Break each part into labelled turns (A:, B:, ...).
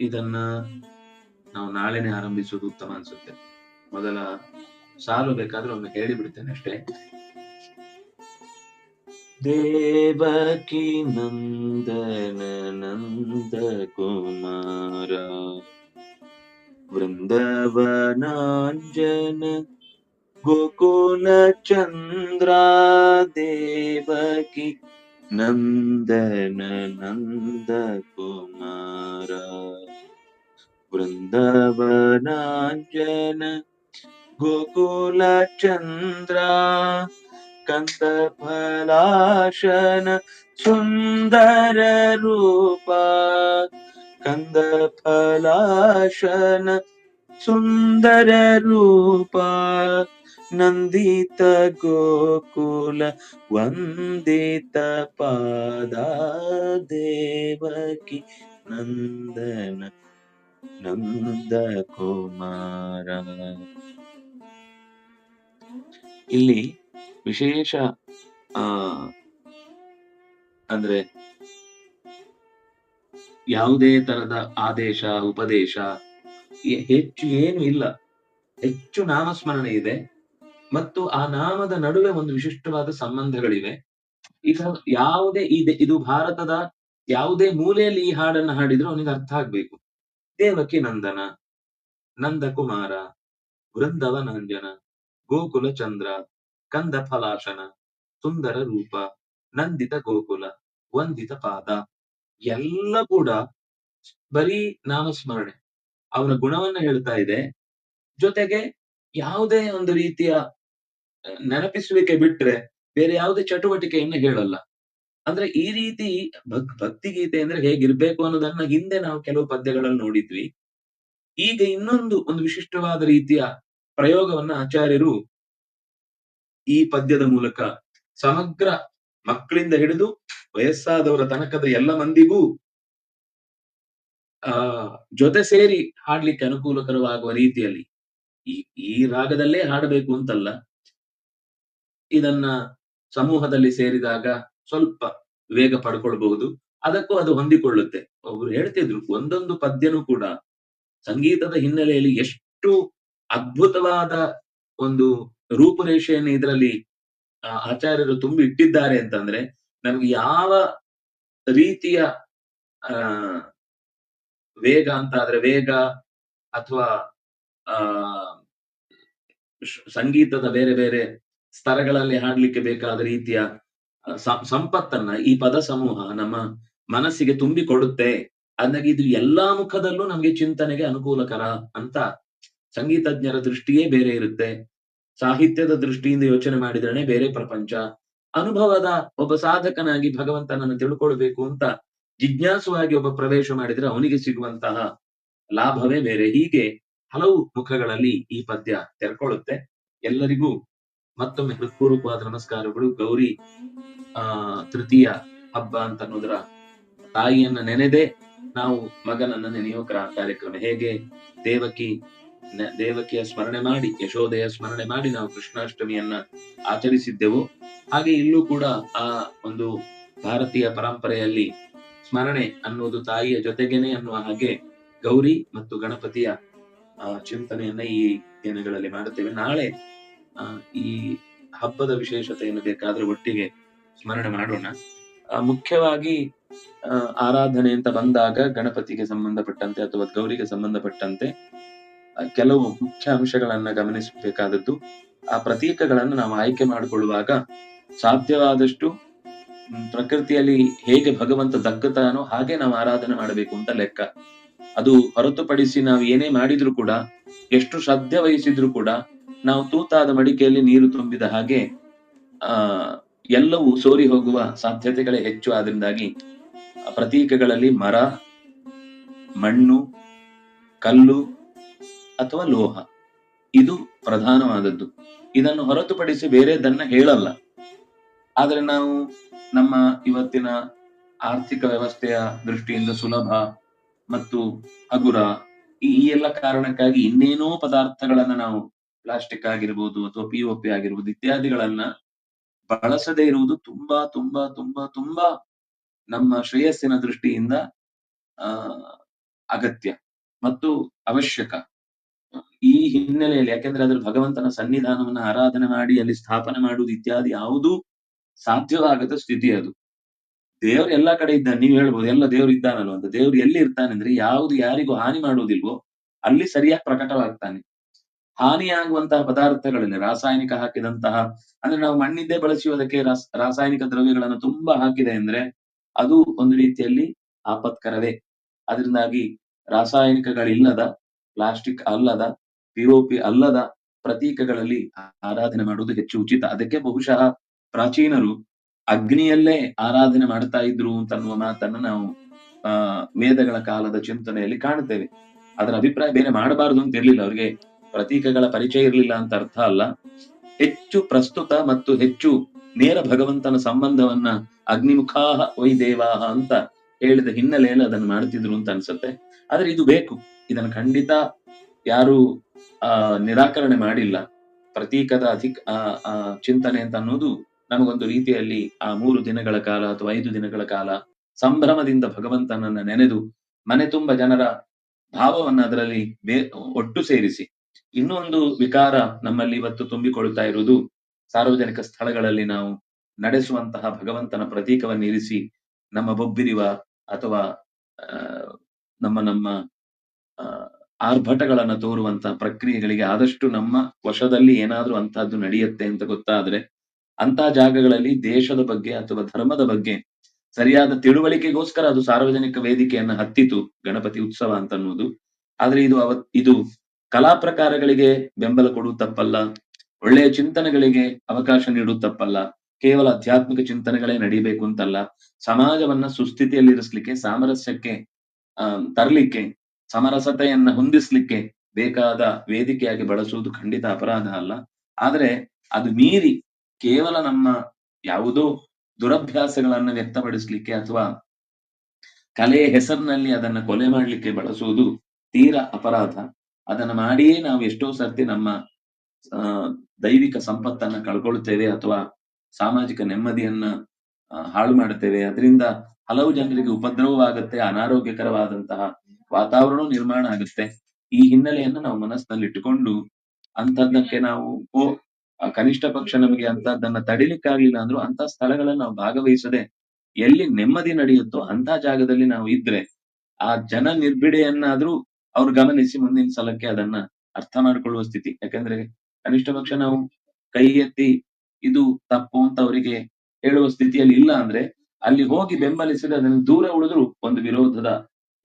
A: ಇದನ್ನ ನಾವು ನಾಳೆನೆ ಆರಂಭಿಸುವುದು ಉತ್ತಮ ಅನ್ಸುತ್ತೆ. ಮೊದಲ ಸಾಲು ಬೇಕಾದ್ರೆ ಒಮ್ಮೆ ಹೇಳಿಬಿಡ್ತೇನೆ ಅಷ್ಟೇ. ದೇವಕಿ ನಂದನ ನಂದ ಕುಮಾರ, ವೃಂದವನಾಂಜನ ಗೋಕುಲ ಚಂದ್ರ ದೇವಕಿ ನಂದನ ನಂದ ಕುಮಾರ ವೃಂದವನಾಂಜನ ಗೋಕುಲ ಚಂದ್ರ ಕಂದ ಫಲಾಶನ ನಂದಿತ ಗೋಕುಲ ವಂದಿತ ಪಾದ ದೇವಕಿ ನಂದನ ನಂದ ಕುಮಾರ. ಇಲ್ಲಿ ವಿಶೇಷ, ಆ, ಅಂದ್ರೆ ಯಾವುದೇ ತರದ ಆದೇಶ, ಉಪದೇಶ ಹೆಚ್ಚು ಏನು ಇಲ್ಲ. ಹೆಚ್ಚು ನಾಮಸ್ಮರಣೆ ಇದೆ. ಮತ್ತು ಆ ನಾಮದ ನಡುವೆ ಒಂದು ವಿಶಿಷ್ಟವಾದ ಸಂಬಂಧಗಳಿವೆ. ಇದು ಯಾವುದೇ ಇದೆ ಇದು ಭಾರತದ ಯಾವುದೇ ಮೂಲೆಯಲ್ಲಿ ಈ ಹಾಡನ್ನ ಹಾಡಿದ್ರು ಅವನಿಗೆ ಅರ್ಥ ಆಗ್ಬೇಕು. ದೇವಕಿ ನಂದನ, ನಂದಕುಮಾರ, ವೃಂದವನಂಜನ ಗೋಕುಲ ಚಂದ್ರ ಕಂದ ಫಲಾಶನ ಸುಂದರ ರೂಪ, ನಂದಿತ ಗೋಕುಲ, ವಂದಿತ ಪಾದ, ಎಲ್ಲ ಕೂಡ ಬರೀ ನಾಮಸ್ಮರಣೆ. ಅವನ ಗುಣವನ್ನ ಹೇಳ್ತಾ ಇದೆ. ಜೊತೆಗೆ ಯಾವುದೇ ಒಂದು ರೀತಿಯ ನೆನಪಿಸುವಿಕೆ ಬಿಟ್ರೆ ಬೇರೆ ಯಾವುದೇ ಚಟುವಟಿಕೆಯನ್ನು ಹೇಳಲ್ಲ. ಅಂದ್ರೆ ಈ ರೀತಿ ಭಕ್ ಭಕ್ತಿ ಗೀತೆ ಅಂದ್ರೆ ಹೇಗಿರ್ಬೇಕು ಅನ್ನೋದನ್ನ ಹಿಂದೆ ನಾವು ಕೆಲವು ಪದ್ಯಗಳಲ್ಲಿ ನೋಡಿದ್ವಿ. ಈಗ ಇನ್ನೊಂದು ಒಂದು ವಿಶಿಷ್ಟವಾದ ರೀತಿಯ ಪ್ರಯೋಗವನ್ನ ಆಚಾರ್ಯರು ಈ ಪದ್ಯದ ಮೂಲಕ ಸಮಗ್ರ ಮಕ್ಕಳಿಂದ ಹಿಡಿದು ವಯಸ್ಸಾದವರ ತನಕದ ಎಲ್ಲ ಮಂದಿಗೂ, ಆ, ಜೊತೆ ಸೇರಿ ಹಾಡ್ಲಿಕ್ಕೆ ಅನುಕೂಲಕರವಾಗುವ ರೀತಿಯಲ್ಲಿ ಈ ಈ ರಾಗದಲ್ಲೇ ಹಾಡಬೇಕು ಅಂತಲ್ಲ. ಇದನ್ನ ಸಮೂಹದಲ್ಲಿ ಸೇರಿದಾಗ ಸ್ವಲ್ಪ ವೇಗ ಪಡ್ಕೊಳ್ಬಹುದು. ಅದಕ್ಕೂ ಅದು ಹೊಂದಿಕೊಳ್ಳುತ್ತೆ. ಒಬ್ರು ಹೇಳ್ತಿದ್ರು, ಒಂದೊಂದು ಪದ್ಯನೂ ಕೂಡ ಸಂಗೀತದ ಹಿನ್ನೆಲೆಯಲ್ಲಿ ಎಷ್ಟು ಅದ್ಭುತವಾದ ಒಂದು ರೂಪುರೇಷೆಯನ್ನು ಇದರಲ್ಲಿ ಆಚಾರ್ಯರು ತುಂಬಿ ಇಟ್ಟಿದ್ದಾರೆ ಅಂತಂದ್ರೆ, ನಮ್ಗೆ ಯಾವ ರೀತಿಯ ವೇಗ ಅಂತ ಆದ್ರೆ ವೇಗ ಅಥವಾ ಸಂಗೀತದ ಬೇರೆ ಬೇರೆ ಸ್ತರಗಳಲ್ಲಿ ಹಾಡ್ಲಿಕ್ಕೆ ಬೇಕಾದ ರೀತಿಯ ಸಂಪತ್ತನ್ನ ಈ ಪದ ಸಮೂಹ ನಮ್ಮ ಮನಸ್ಸಿಗೆ ತುಂಬಿ ಕೊಡುತ್ತೆ ಅಂದಾಗ ಇದು ಎಲ್ಲಾ ಮುಖದಲ್ಲೂ ನಮ್ಗೆ ಚಿಂತನೆಗೆ ಅನುಕೂಲಕರ ಅಂತ ಸಂಗೀತಜ್ಞರ ದೃಷ್ಟಿಯೇ ಬೇರೆ ಇರುತ್ತೆ. ಸಾಹಿತ್ಯದ ದೃಷ್ಟಿಯಿಂದ ಯೋಚನೆ ಮಾಡಿದ್ರೆ ಬೇರೆ ಪ್ರಪಂಚ. ಅನುಭವದ ಒಬ್ಬ ಸಾಧಕನಾಗಿ ಭಗವಂತನನ್ನು ತಿಳ್ಕೊಳ್ಬೇಕು ಅಂತ ಜಿಜ್ಞಾಸುವಾಗಿ ಒಬ್ಬ ಪ್ರವೇಶ ಮಾಡಿದ್ರೆ ಅವನಿಗೆ ಸಿಗುವಂತಹ ಲಾಭವೇ ಬೇರೆ. ಹೀಗೆ ಹಲವು ಮುಖಗಳಲ್ಲಿ ಈ ಪದ್ಯ ತೆರ್ಕೊಳ್ಳುತ್ತೆ ಎಲ್ಲರಿಗೂ ಮತ್ತೊಮ್ಮೆ ಹೃತ್ಪೂರ್ವಕವಾದ ನಮಸ್ಕಾರಗಳು. ಗೌರಿ ಆ ತೃತೀಯ ಹಬ್ಬ ಅಂತ ಅನ್ನೋದ್ರ ತಾಯಿಯನ್ನ ನೆನೆದೇ ನಾವು ಮಗನನ್ನ ನೆನೆಯೋ ಕಾರ್ಯಕ್ರಮ. ಹೇಗೆ? ದೇವಕಿ ದೇವಕಿಯ ಸ್ಮರಣೆ ಮಾಡಿ ಯಶೋದೆಯ ಸ್ಮರಣೆ ಮಾಡಿ ನಾವು ಕೃಷ್ಣಾಷ್ಟಮಿಯನ್ನ ಆಚರಿಸಿದ್ದೆವು. ಹಾಗೆ ಇಲ್ಲೂ ಕೂಡ ಆ ಒಂದು ಭಾರತೀಯ ಪರಂಪರೆಯಲ್ಲಿ ಸ್ಮರಣೆ ಅನ್ನೋದು ತಾಯಿಯ ಜೊತೆಗೇನೆ ಅನ್ನುವ ಹಾಗೆ ಗೌರಿ ಮತ್ತು ಗಣಪತಿಯ ಆ, ಚಿಂತನೆಯನ್ನ ಈ ದಿನಗಳಲ್ಲಿ ಮಾಡುತ್ತೇವೆ. ನಾಳೆ ಈ ಹಬ್ಬದ ವಿಶೇಷತೆಯನ್ನು ಬೇಕಾದ್ರೆ ಒಟ್ಟಿಗೆ ಸ್ಮರಣೆ ಮಾಡೋಣ. ಮುಖ್ಯವಾಗಿ ಆರಾಧನೆ ಅಂತ ಬಂದಾಗ ಗಣಪತಿಗೆ ಸಂಬಂಧಪಟ್ಟಂತೆ ಅಥವಾ ಗೌರಿಗೆ ಸಂಬಂಧಪಟ್ಟಂತೆ ಕೆಲವು ಮುಖ್ಯ ಅಂಶಗಳನ್ನ ಗಮನಿಸಬೇಕಾದದ್ದು. ಆ ಪ್ರತೀಕಗಳನ್ನು ನಾವು ಆಯ್ಕೆ ಮಾಡಿಕೊಳ್ಳುವಾಗ ಸಾಧ್ಯವಾದಷ್ಟು ಪ್ರಕೃತಿಯಲ್ಲಿ ಹೇಗೆ ಭಗವಂತ ದಕ್ಕತಾನೋ ಹಾಗೆ ನಾವು ಆರಾಧನೆ ಮಾಡಬೇಕು ಅಂತ ಲೆಕ್ಕ. ಅದು ಹೊರತುಪಡಿಸಿ ನಾವು ಏನೇ ಮಾಡಿದ್ರು ಕೂಡ, ಎಷ್ಟು ಶ್ರದ್ಧೆ ವಹಿಸಿದ್ರು ಕೂಡ ನಾವು ತೂತಾದ ಮಡಿಕೆಯಲ್ಲಿ ನೀರು ತುಂಬಿದ ಹಾಗೆ, ಆ, ಎಲ್ಲವೂ ಸೋರಿ ಹೋಗುವ ಸಾಧ್ಯತೆಗಳೇ ಹೆಚ್ಚು. ಆದ್ರಿಂದಾಗಿ ಪ್ರತೀಕಗಳಲ್ಲಿ ಮರ, ಮಣ್ಣು, ಕಲ್ಲು ಅಥವಾ ಲೋಹ, ಇದು ಪ್ರಧಾನವಾದದ್ದು. ಇದನ್ನು ಹೊರತುಪಡಿಸಿ ಬೇರೆದನ್ನ ಹೇಳಲ್ಲ. ಆದರೆ ನಾವು ನಮ್ಮ ಇವತ್ತಿನ ಆರ್ಥಿಕ ವ್ಯವಸ್ಥೆಯ ದೃಷ್ಟಿಯಿಂದ ಸುಲಭ ಮತ್ತು ಹಗುರ ಈ ಎಲ್ಲ ಕಾರಣಕ್ಕಾಗಿ ಇನ್ನೇನೋ ಪದಾರ್ಥಗಳನ್ನು ನಾವು ಪ್ಲಾಸ್ಟಿಕ್ ಆಗಿರ್ಬೋದು ಅಥವಾ ಪಿ ಒ ಪಿ ಆಗಿರ್ಬೋದು ಇತ್ಯಾದಿಗಳನ್ನ ಬಳಸದೇ ಇರುವುದು ತುಂಬಾ ತುಂಬಾ ತುಂಬಾ ತುಂಬಾ ನಮ್ಮ ಶ್ರೇಯಸ್ಸಿನ ದೃಷ್ಟಿಯಿಂದ, ಆ, ಅಗತ್ಯ ಮತ್ತು ಅವಶ್ಯಕ. ಈ ಹಿನ್ನೆಲೆಯಲ್ಲಿ ಯಾಕೆಂದ್ರೆ ಅದ್ರ ಭಗವಂತನ ಸನ್ನಿಧಾನವನ್ನ ಆರಾಧನೆ ಮಾಡಿ, ಅಲ್ಲಿ ಸ್ಥಾಪನೆ ಮಾಡುವುದು ಇತ್ಯಾದಿ ಯಾವುದೂ ಸಾಧ್ಯವಾಗದ ಸ್ಥಿತಿ ಅದು. ದೇವ್ರು ಎಲ್ಲಾ ಕಡೆ ಇದ್ದಾನೆ, ನೀವು ಹೇಳ್ಬೋದು ಎಲ್ಲ ದೇವ್ರು ಇದ್ದಾನಲ್ವ ಅಂತ. ದೇವ್ರು ಎಲ್ಲಿ ಇರ್ತಾನೆ ಅಂದ್ರೆ ಯಾವುದು ಯಾರಿಗೂ ಹಾನಿ ಮಾಡುವುದಿಲ್ವೋ ಅಲ್ಲಿ ಸರಿಯಾಗಿ ಪ್ರಕಟವಾಗ್ತಾನೆ. ಹಾನಿಯಾಗುವಂತಹ ಪದಾರ್ಥಗಳಲ್ಲಿ ರಾಸಾಯನಿಕ ಹಾಕಿದಂತಹ, ಅಂದ್ರೆ ನಾವು ಮಣ್ಣಿದ್ದೇ ಬಳಸುವುದಕ್ಕೆ ರಾಸ್, ರಾಸಾಯನಿಕ ದ್ರವ್ಯಗಳನ್ನು ತುಂಬಾ ಹಾಕಿದೆ ಅಂದ್ರೆ ಅದು ಒಂದು ರೀತಿಯಲ್ಲಿ ಆಪತ್ಕರವೇ. ಅದರಿಂದಾಗಿ ರಾಸಾಯನಿಕಗಳಿಲ್ಲದ, ಪ್ಲಾಸ್ಟಿಕ್ ಅಲ್ಲದ, ಪಿಒಪಿ ಅಲ್ಲದ ಪ್ರತೀಕಗಳಲ್ಲಿ ಆರಾಧನೆ ಮಾಡುವುದು ಹೆಚ್ಚು ಉಚಿತ. ಅದಕ್ಕೆ ಬಹುಶಃ ಪ್ರಾಚೀನರು ಅಗ್ನಿಯಲ್ಲೇ ಆರಾಧನೆ ಮಾಡ್ತಾ ಇದ್ರು ಅಂತನ್ನುವ ಮಾತನ್ನ ನಾವು, ಆ, ವೇದಗಳ ಕಾಲದ ಚಿಂತನೆಯಲ್ಲಿ ಕಾಣುತ್ತೇವೆ. ಅದರ ಅಭಿಪ್ರಾಯ ಬೇರೆ ಮಾಡಬಾರದು ಅಂತ ಇರ್ಲಿಲ್ಲ. ಅವರಿಗೆ ಪ್ರತೀಕಗಳ ಪರಿಚಯ ಇರಲಿಲ್ಲ ಅಂತ ಅರ್ಥ ಅಲ್ಲ. ಹೆಚ್ಚು ಪ್ರಸ್ತುತ ಮತ್ತು ಹೆಚ್ಚು ನೇರ ಭಗವಂತನ ಸಂಬಂಧವನ್ನ ಅಗ್ನಿಮುಖಾಹ ವೈ ದೇವಾಹ ಅಂತ ಹೇಳಿದ ಹಿನ್ನೆಲೆಯಲ್ಲಿ ಅದನ್ನು ಮಾಡ್ತಿದ್ರು ಅಂತ ಅನ್ಸುತ್ತೆ. ಆದ್ರೆ ಇದು ಬೇಕು. ಇದನ್ನು ಖಂಡಿತ ಯಾರು, ಆ, ನಿರಾಕರಣೆ ಮಾಡಿಲ್ಲ. ಪ್ರತೀಕದ ಅಧಿಕ ಚಿಂತನೆ ಅಂತ ಅನ್ನೋದು ನಮಗೊಂದು ರೀತಿಯಲ್ಲಿ ಆ ಮೂರು ದಿನಗಳ ಕಾಲ ಅಥವಾ ಐದು ದಿನಗಳ ಕಾಲ ಸಂಭ್ರಮದಿಂದ ಭಗವಂತನನ್ನ ನೆನೆದು ಮನೆ ತುಂಬ ಜನರ ಭಾವವನ್ನ ಅದರಲ್ಲಿ ಒಟ್ಟು ಸೇರಿಸಿ. ಇನ್ನೂ ಒಂದು ವಿಕಾರ ನಮ್ಮಲ್ಲಿ ಇವತ್ತು ತುಂಬಿಕೊಳ್ತಾ ಇರುವುದು ಸಾರ್ವಜನಿಕ ಸ್ಥಳಗಳಲ್ಲಿ ನಾವು ನಡೆಸುವಂತಹ ಭಗವಂತನ ಪ್ರತೀಕವನ್ನು ಇರಿಸಿ ನಮ್ಮ ಬೊಬ್ಬಿರಿವ ಅಥವಾ ನಮ್ಮ ನಮ್ಮ ಆರ್ಭಟಗಳನ್ನು ತೋರುವಂತಹ ಪ್ರಕ್ರಿಯೆಗಳಿಗೆ ಆದಷ್ಟು ನಮ್ಮ ವಶದಲ್ಲಿ ಏನಾದರೂ ಅಂತಹದ್ದು ನಡೆಯುತ್ತೆ ಅಂತ ಗೊತ್ತಾದ್ರೆ ಅಂತ ಜಾಗಗಳಲ್ಲಿ ದೇಶದ ಬಗ್ಗೆ ಅಥವಾ ಧರ್ಮದ ಬಗ್ಗೆ ಸರಿಯಾದ ತಿಳುವಳಿಕೆಗೋಸ್ಕರ ಅದು ಸಾರ್ವಜನಿಕ ವೇದಿಕೆಯನ್ನ ಹತ್ತಿತು ಗಣಪತಿ ಉತ್ಸವ ಅಂತ ಅನ್ನೋದು ಆದ್ರೆ ಇದು ಅವತ್, ಇದು ಕಲಾ ಪ್ರಕಾರಗಳಿಗೆ ಬೆಂಬಲ ಕೊಡುವ ತಪ್ಪಲ್ಲ. ಒಳ್ಳೆಯ ಚಿಂತನೆಗಳಿಗೆ ಅವಕಾಶ ನೀಡುವ ತಪ್ಪಲ್ಲ. ಕೇವಲ ಆಧ್ಯಾತ್ಮಿಕ ಚಿಂತನೆಗಳೇ ನಡೀಬೇಕು ಅಂತಲ್ಲ. ಸಮಾಜವನ್ನ ಸುಸ್ಥಿತಿಯಲ್ಲಿರಿಸ್ಲಿಕ್ಕೆ ಸಾಮರಸ್ಯಕ್ಕೆ ತರಲಿಕ್ಕೆ, ಸಮರಸತೆಯನ್ನ ಹೊಂದಿಸ್ಲಿಕ್ಕೆ ಬೇಕಾದ ವೇದಿಕೆಯಾಗಿ ಬಳಸುವುದು ಖಂಡಿತ ಅಪರಾಧ ಅಲ್ಲ. ಆದ್ರೆ ಅದು ಮೀರಿ ಕೇವಲ ನಮ್ಮ ಯಾವುದೋ ದುರಭ್ಯಾಸಗಳನ್ನು ವ್ಯಕ್ತಪಡಿಸ್ಲಿಕ್ಕೆ ಅಥವಾ ಕಲೆಯ ಹೆಸರಿನಲ್ಲಿ ಅದನ್ನ ಕೊಲೆ ಮಾಡಲಿಕ್ಕೆ ಬಳಸುವುದು ತೀರಾ ಅಪರಾಧ. ಅದನ್ನ ಮಾಡಿಯೇ ನಾವು ಎಷ್ಟೋ ಸರ್ತಿ ನಮ್ಮ ದೈವಿಕ ಸಂಪತ್ತನ್ನ ಕಳ್ಕೊಳ್ತೇವೆ ಅಥವಾ ಸಾಮಾಜಿಕ ನೆಮ್ಮದಿಯನ್ನ ಹಾಳು ಮಾಡುತ್ತೇವೆ. ಅದರಿಂದ ಹಲವು ಜನರಿಗೆ ಉಪದ್ರವವಾಗುತ್ತೆ, ಅನಾರೋಗ್ಯಕರವಾದಂತಹ ವಾತಾವರಣ ನಿರ್ಮಾಣ ಆಗುತ್ತೆ. ಈ ಹಿನ್ನೆಲೆಯನ್ನ ನಾವು ಮನಸ್ಸಿನಲ್ಲಿ ಇಟ್ಟುಕೊಂಡು ಅಂತದ್ದಕ್ಕೆ ನಾವು, ಓ ಕನಿಷ್ಠ ಪಕ್ಷ ನಮಗೆ ಅಂತದ್ದನ್ನ ತಡಿಲಿಕ್ಕಾಗ್ಲಿಲ್ಲ ಅಂದ್ರು ಅಂತ ಸ್ಥಳಗಳನ್ನು ನಾವು ಭಾಗವಹಿಸದೆ ಎಲ್ಲಿ ನೆಮ್ಮದಿ ನಡೆಯುತ್ತೋ ಅಂತ ಜಾಗದಲ್ಲಿ ನಾವು ಇದ್ರೆ ಆ ಜನ ನಿರ್ಬಿಡೆಯನ್ನಾದ್ರೂ ಅವ್ರು ಗಮನಿಸಿ ಮುಂದಿನ ಸಲಕ್ಕೆ ಅದನ್ನ ಅರ್ಥ ಮಾಡಿಕೊಳ್ಳುವ ಸ್ಥಿತಿ. ಯಾಕಂದ್ರೆ ಕನಿಷ್ಠ ಪಕ್ಷ ನಾವು ಕೈ ಎತ್ತಿ ಇದು ತಪ್ಪು ಅಂತ ಅವರಿಗೆ ಹೇಳುವ ಸ್ಥಿತಿಯಲ್ಲಿ ಇಲ್ಲ ಅಂದ್ರೆ ಅಲ್ಲಿ ಹೋಗಿ ಬೆಂಬಲಿಸಿದ್ರೆ ಅದನ್ನು ದೂರ ಉಳಿದ್ರು ಒಂದು ವಿರೋಧದ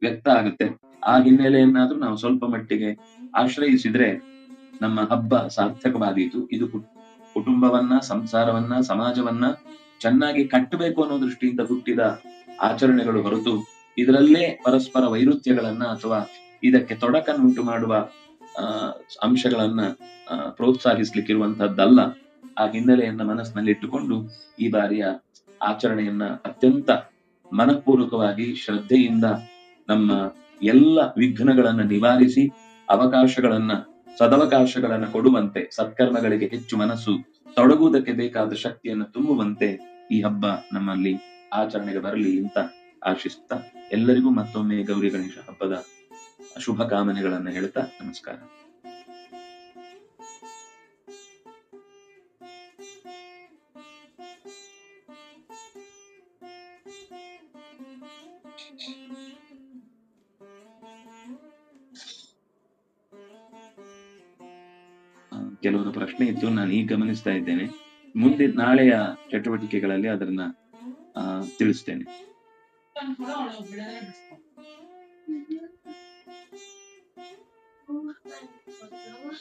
A: ವ್ಯಕ್ತ ಆಗುತ್ತೆ. ಆ ಹಿನ್ನೆಲೆಯನ್ನಾದ್ರೂ ನಾವು ಸ್ವಲ್ಪ ಮಟ್ಟಿಗೆ ಆಶ್ರಯಿಸಿದ್ರೆ ನಮ್ಮ ಹಬ್ಬ ಸಾರ್ಥಕವಾದೀತು. ಇದು ಕುಟುಂಬವನ್ನ, ಸಂಸಾರವನ್ನ, ಸಮಾಜವನ್ನ ಚೆನ್ನಾಗಿ ಕಟ್ಟಬೇಕು ಅನ್ನೋ ದೃಷ್ಟಿಯಿಂದ ಹುಟ್ಟಿದ ಆಚರಣೆಗಳು ಹೊರತು ಇದರಲ್ಲೇ ಪರಸ್ಪರ ವೈರುಧ್ಯಗಳನ್ನ ಅಥವಾ ಇದಕ್ಕೆ ತೊಡಕನ್ನುಂಟು ಮಾಡುವ ಅಂಶಗಳನ್ನ ಪ್ರೋತ್ಸಾಹಿಸ್ಲಿಕ್ಕಿರುವಂತಹದ್ದಲ್ಲ ಆ ಹಿನ್ನೆಲೆಯನ್ನ ಮನಸ್ಸಿನಲ್ಲಿ ಇಟ್ಟುಕೊಂಡು ಈ ಬಾರಿಯ ಆಚರಣೆಯನ್ನ ಅತ್ಯಂತ ಮನಪೂರ್ವಕವಾಗಿ ಶ್ರದ್ಧೆಯಿಂದ ನಮ್ಮ ಎಲ್ಲ ವಿಘ್ನಗಳನ್ನ ನಿವಾರಿಸಿ, ಅವಕಾಶಗಳನ್ನ, ಸದವಕಾಶಗಳನ್ನ ಕೊಡುವಂತೆ, ಸತ್ಕರ್ಮಗಳಿಗೆ ಹೆಚ್ಚು ಮನಸ್ಸು ತೊಡಗುವುದಕ್ಕೆ ಬೇಕಾದ ಶಕ್ತಿಯನ್ನು ತುಂಬುವಂತೆ ಈ ಹಬ್ಬ ನಮ್ಮಲ್ಲಿ ಆಚರಣೆಗೆ ಬರಲಿ ಅಂತ ಆಶಿಸುತ್ತಾ ಎಲ್ಲರಿಗೂ ಮತ್ತೊಮ್ಮೆ ಗೌರಿ ಗಣೇಶ ಹಬ್ಬದ ಶುಭ ಕಾಮನೆಗಳನ್ನು ಹೇಳ್ತಾ ನಮಸ್ಕಾರ. ಕೆಲವರು ಪ್ರಶ್ನೆ ಇತ್ತು ನಾನು ಈಗ ಗಮನಿಸ್ತಾ ಇದ್ದೇನೆ. ಮುಂದೆ ನಾಳೆಯ ಚಟುವಟಿಕೆಗಳಲ್ಲಿ ಅದನ್ನ ಆ, Oh,
B: my God.